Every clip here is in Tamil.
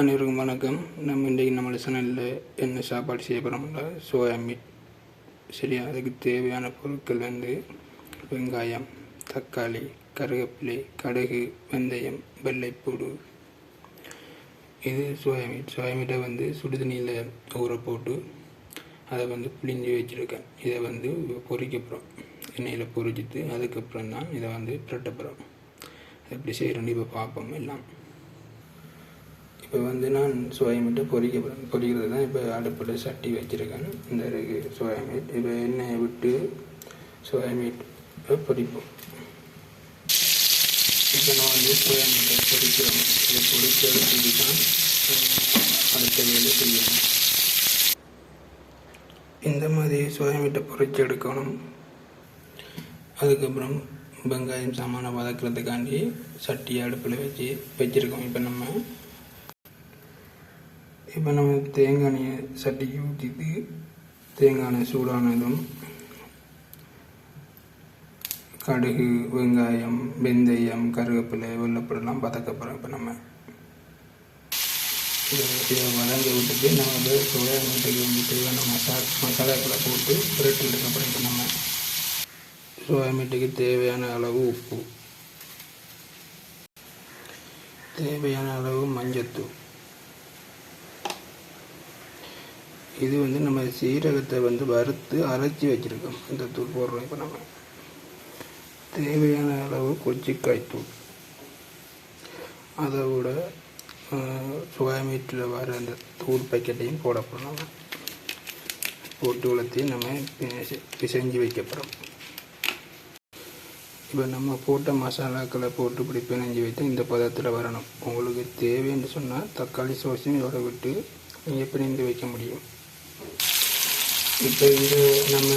அனைவருக்கும் வணக்கம். நம்ம இன்றைக்கு நம்ம சேனலில் என்ன சாப்பாடு செய்ய போகிறோம்னா சோயா மீட் சரியா அதுக்கு தேவையான பொருட்கள் வந்து வெங்காயம் தக்காளி கருவேப்பிலை கடுகு வெந்தயம் வெள்ளைப்பூடு. இது சோயா மீட் சோயா மீட்டை வந்து சுடுதண்ணியில் ஊற போட்டு அதை வந்து புளிஞ்சு வச்சுருக்கேன். இதை வந்து பொரிக்க எண்ணெயில் பொரிச்சிட்டு அதுக்கப்புறம் தான் இதை வந்து பிரட்ட எப்படி செய்கிறோன்னு இப்போ பார்ப்போம் எல்லாம். இப்போ வந்து நான் சோயா மீட்டை பொறிக்க பொரிக்கிறது தான் இப்போ அடுப்பில் சட்டி வச்சுருக்கேன். இந்த இருக்கு சோயா மீட் இப்போ எண்ணெயை விட்டு சோயா மீட் பொரிப்போம் இப்போ நான் வந்து சோயா மீட்டை பொரிக்கிறோம் இதை பொறிச்சது தான் அடுத்த வேலை செய்யணும். இந்த மாதிரி சோயா மீட்டை பொரிச்சு எடுக்கணும். அதுக்கப்புறம் வெங்காயம் சாமானை வதக்கிறதுக்காண்டி சட்டி அடுப்பில் வச்சு வச்சுருக்கோம். இப்போ நம்ம இப்போ நம்ம தேங்காய் எண்ணெயை சட்டிக்கு ஊற்றிட்டு தேங்காய் எண்ணெய் சூடானதும் கடுகு வெங்காயம் வெந்தயம் கருவேப்பிலை வெள்ளைப்படலாம் பதக்கப்புறம். இப்போ நம்ம இதை வதங்க விட்டுட்டு நம்ம வந்து சோயா மீட்டுக்கு வந்து தேவையான மசா மசாலாக்களை போட்டு புரட்டினதுக்கப்புறம் இப்போ நம்ம சோயா மீட்டுக்கு தேவையான அளவு உப்பு தேவையான அளவு மஞ்சத்தூள். இது வந்து நம்ம சீரகத்தை வந்து வறுத்து அரைச்சி வச்சுருக்கோம். இந்த தூள் போடுறோம் இப்போ நம்ம. தேவையான அளவு கொச்சிக்காய் தூள். அதை விட சுகாமீட்டில் வர அந்த தூள் பாக்கெட்டையும் போட போகிறோம் நம்ம போட்டு வளர்த்தையும் நம்ம பிசைஞ்சு வைக்க போகிறோம் இப்போ நம்ம போட்ட மசாலாக்களை போட்டு இப்படி பிணைஞ்சு வைத்து இந்த பதத்தில் வரணும். உங்களுக்கு தேவைன்னு சொன்னால் தக்காளி சோஸையும் இதோட விட்டு நீங்கள் பிணைந்து வைக்க முடியும். இப்போ இது நம்ம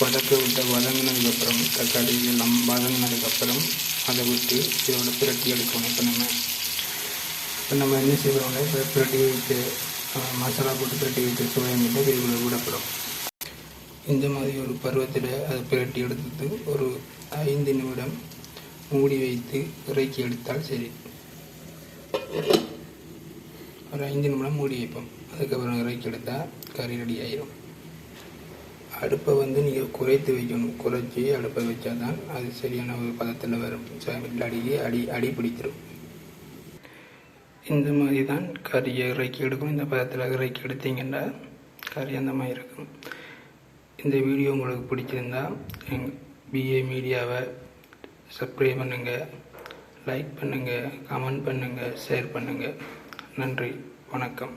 வதக்க விட்ட வதங்கினதுக்கப்புறம் தக்காளி எல்லாம் வதங்கினதுக்கப்புறம் அதை விட்டு இதோட பிரட்டி எடுக்கணும். இப்போ நம்ம இப்போ நம்ம என்ன செய்கிறோம்னா இப்போ பிரட்டி வைத்து மசாலா போட்டு பிரட்டி வைத்து சுவையமிட்டு மீட்டை விடப்படும். இந்த மாதிரி ஒரு பருவத்தில் அதை பிரட்டி எடுத்துட்டு ஒரு ஐந்து நிமிடம் மூடி வைத்து இறக்கி எடுத்தால் சரி. ஒரு ஐந்து நிமிடம் மூடி வைப்போம். அதுக்கப்புறம் இறக்கி எடுத்தால் கறி ரெடி ஆயிரும். அடுப்பை வந்து நீங்கள் குறைத்து வைக்கணும். குறைச்சி அடுப்பை வச்சா தான் அது சரியான ஒரு பதத்தில் வரும். அடிக்கி அடி அடி பிடித்திரும் இந்த மாதிரி தான் கறியை இறக்கி எடுக்கணும் இந்த பதத்தில் இறக்கி எடுத்தீங்கன்னா கறி அந்த மாதிரி இருக்கும். இந்த வீடியோ உங்களுக்கு பிடிச்சிருந்தா எங் பிஏ மீடியாவை சப்ஸ்கிரைப் பண்ணுங்கள் லைக் பண்ணுங்கள் கமெண்ட் பண்ணுங்கள் ஷேர் பண்ணுங்கள் நன்றி. வணக்கம்.